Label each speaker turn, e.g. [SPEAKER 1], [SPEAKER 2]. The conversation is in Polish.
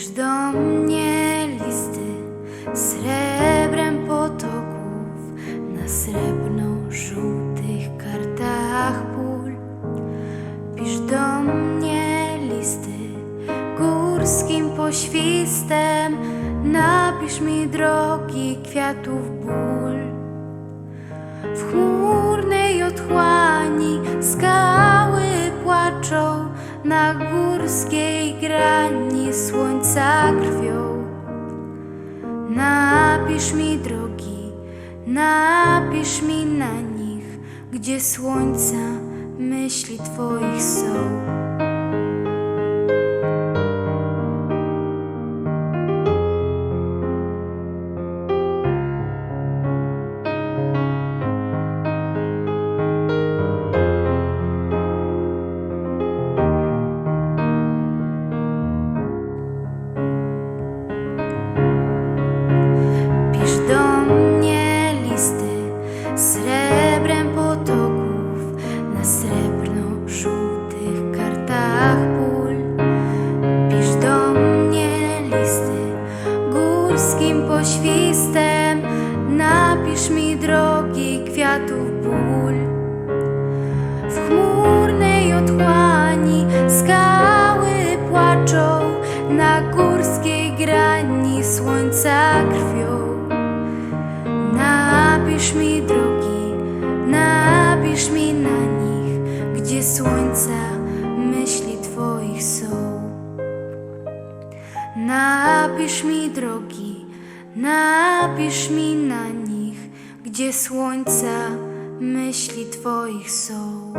[SPEAKER 1] Piszesz do mnie listy srebrem potoków na srebrno-żółtych kartach pól. Pisz do mnie listy górskim poświstem, napisz mi drogi kwiatów ból. W chmurnej otchłani skał na górskiej grani słońca krwią. Napisz mi drogi, napisz mi na nich, gdzie słońca myśli Twoich są. Ból. W chmurnej otchłani skały płaczą na górskiej grani słońca krwią. Napisz mi drogi, napisz mi na nich, gdzie słońca myśli Twoich są. Napisz mi drogi, napisz mi na nich, gdzie słońca myśli Twoich są.